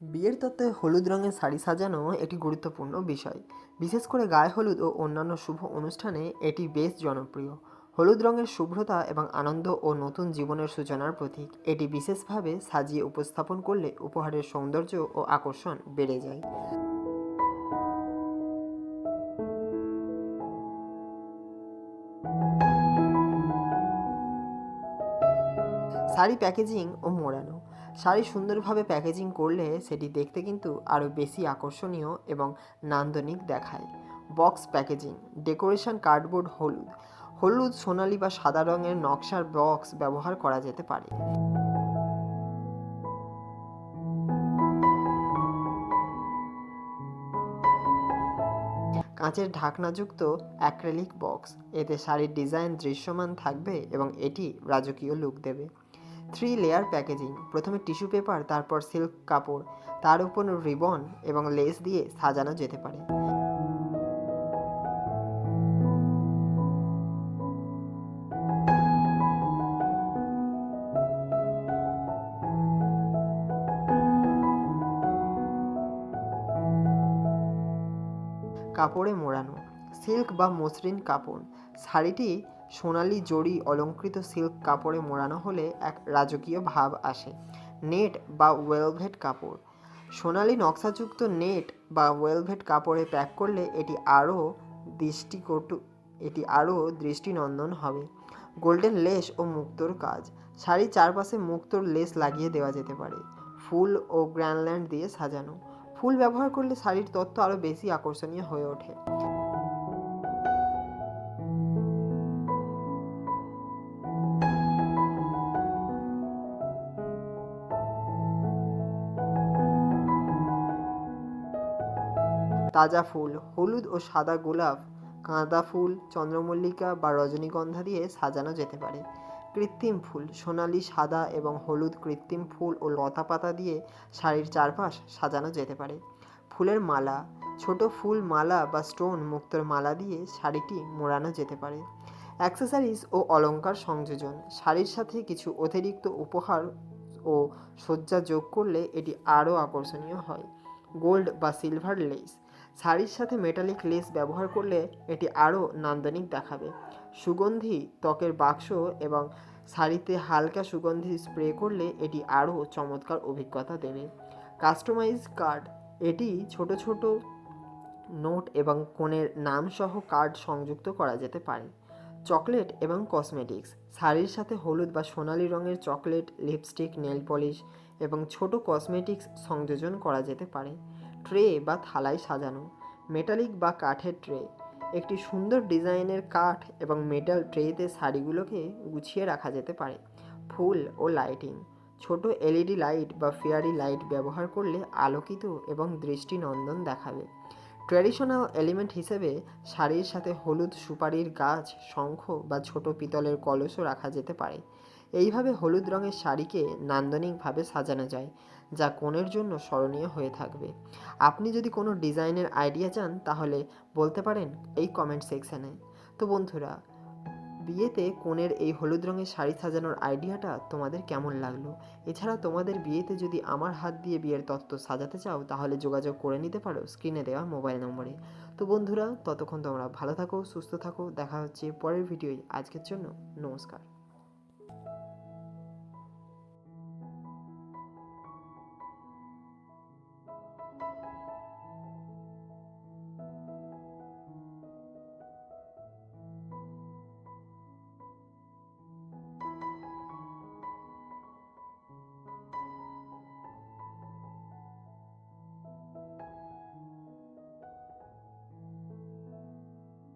বিয়ের তত্ত্বে হলুদ রঙের শাড়ি সাজানো একটি গুরুত্বপূর্ণ বিষয়। বিশেষ করে গায়ে হলুদ ও অন্যান্য শুভ অনুষ্ঠানে এটি বেশ জনপ্রিয়। হলুদ রঙের শুভ্রতা এবং আনন্দ ও নতুন জীবনের সূচনার প্রতীক। এটি বিশেষভাবে সাজিয়ে উপস্থাপন করলে উপহারের সৌন্দর্য ও আকর্ষণ বেড়ে যায়। শাড়ি প্যাকেজিং ও মোড়ানো। শাড়ি সুন্দরভাবে প্যাকেজিং করলে সেটি দেখতে কিন্তু আরও বেশি আকর্ষণীয় এবং নান্দনিক দেখায়। বক্স প্যাকেজিং, ডেকোরেশন কার্ডবোর্ড হলুদ হলুদ, সোনালি বা সাদা রঙের নকশার বক্স ব্যবহার করা যেতে পারে। কাঁচের ঢাকনাযুক্ত অ্যাক্রেলিক বক্স, এতে শাড়ির ডিজাইন দৃশ্যমান থাকবে এবং এটি রাজকীয় লুক দেবে। থ্রি লেয়ার প্যাকেজিং প্রথমে টিস্যু পেপার তারপর সিল্ক কাপড়, তার উপর রিবন এবং লেস দিয়ে সাজানো যেতে পারে। কাপড়ে মোড়ানো সিল্ক বা মসৃণ কাপড়, শাড়িটি সোনালি জড়ি অলঙ্কৃত সিল্ক কাপড়ে মোড়ানো হলে এক রাজকীয় ভাব আসে, নেট বা ওয়েলভেট কাপড়। সোনালি নকশাযুক্ত নেট বা ওয়েলভেট কাপড়ে প্যাক করলে এটি আরও দৃষ্টিকটু, এটি আরও দৃষ্টিনন্দন হবে। গোল্ডেন লেস ও মুক্তোর কাজ। শাড়ির চারপাশে মুক্তোর লেস লাগিয়ে দেওয়া যেতে পারে। ফুল ও গ্র্যান্ডল্যান্ড দিয়ে সাজানো। ফুল ব্যবহার করলে শাড়ির তত্ত্ব আরও বেশি আকর্ষণীয় হয়ে ওঠে। তাজা ফুল, হলুদ ও সাদা গোলাপ গাঁদা ফুল, চন্দ্রমল্লিকা বা রজনীগন্ধা দিয়ে সাজানো যেতে পারে। কৃত্রিম ফুল, সোনালি, সাদা এবং হলুদ কৃত্রিম ফুল ও লতা পাতা দিয়ে শাড়ির চারপাশ সাজানো যেতে পারে। ফুলের মালা, ছোট ফুল মালা বা স্টোন মুক্তোর মালা দিয়ে শাড়িটি মোড়ানো যেতে পারে। অ্যাক্সেসরিজ ও অলংকার সংযোজন, শাড়ির সাথে কিছু অতিরিক্ত উপহার ও সজ্জা যোগ করলে এটি আরও আকর্ষণীয় হয়। গোল্ড বা সিলভার লেস শাড়ির সাথে মেটালিক লেস ব্যবহার করলে এটি আরও নান্দনিক দেখাবে। সুগন্ধি, ত্বকের বাক্স এবং শাড়িতে হালকা সুগন্ধি স্প্রে করলে এটি আরও চমৎকার অভিজ্ঞতা দেবে। কাস্টমাইজ কার্ড এটি ছোট ছোট নোট এবং কোণের নাম সহ কার্ড সংযুক্ত করা যেতে পারে। চকলেট এবং কসমেটিক্স শাড়ির সাথে হলুদ বা সোনালি রঙের চকলেট লিপস্টিক নেল পলিশ এবং ছোট কসমেটিক্স সংযোজন করা যেতে পারে। ট্রে বা থালায় সাজানো, মেটালিক বা কাঠের ট্রে। একটি সুন্দর ডিজাইনের কাঠ এবং মেটাল ট্রেতে শাড়িগুলোকে গুছিয়ে রাখা যেতে পারে। ফুল ও লাইটিং। ছোট এলইডি লাইট বা ফেয়ারি লাইট ব্যবহার করলে আলোকিত এবং দৃষ্টিনন্দন দেখাবে। ট্র্যাডিশনাল এলিমেন্ট হিসেবে শাড়ির সাথে হলুদ সুপারির গাছ, শঙ্খ বা ছোট পিতলের কলসও রাখা যেতে পারে। এইভাবে হলুদ রঙের শাড়িকে নান্দনিকভাবে সাজানো যায়। যা কনের জন্য স্মরণীয় হয়ে থাকবে। আপনি যদি কোনো ডিজাইনের আইডিয়া চান, তাহলে বলতে পারেন এই কমেন্ট সেকশানে। তো বন্ধুরা, বিয়েতে কনের এই হলুদ রঙের শাড়ি সাজানোর আইডিয়াটা তোমাদের কেমন লাগল? এছাড়া তোমাদের বিয়েতে যদি আমার হাত দিয়ে বিয়ের তত্ত্ব সাজাতে চাও, তাহলে যোগাযোগ করে নিতে পারো স্ক্রিনে দেওয়া মোবাইল নম্বরে। তো বন্ধুরা, ততক্ষণ তোমরা ভালো থাকো, সুস্থ থাকো, দেখা হচ্ছে পরের ভিডিওয়। আজকের জন্য নমস্কার।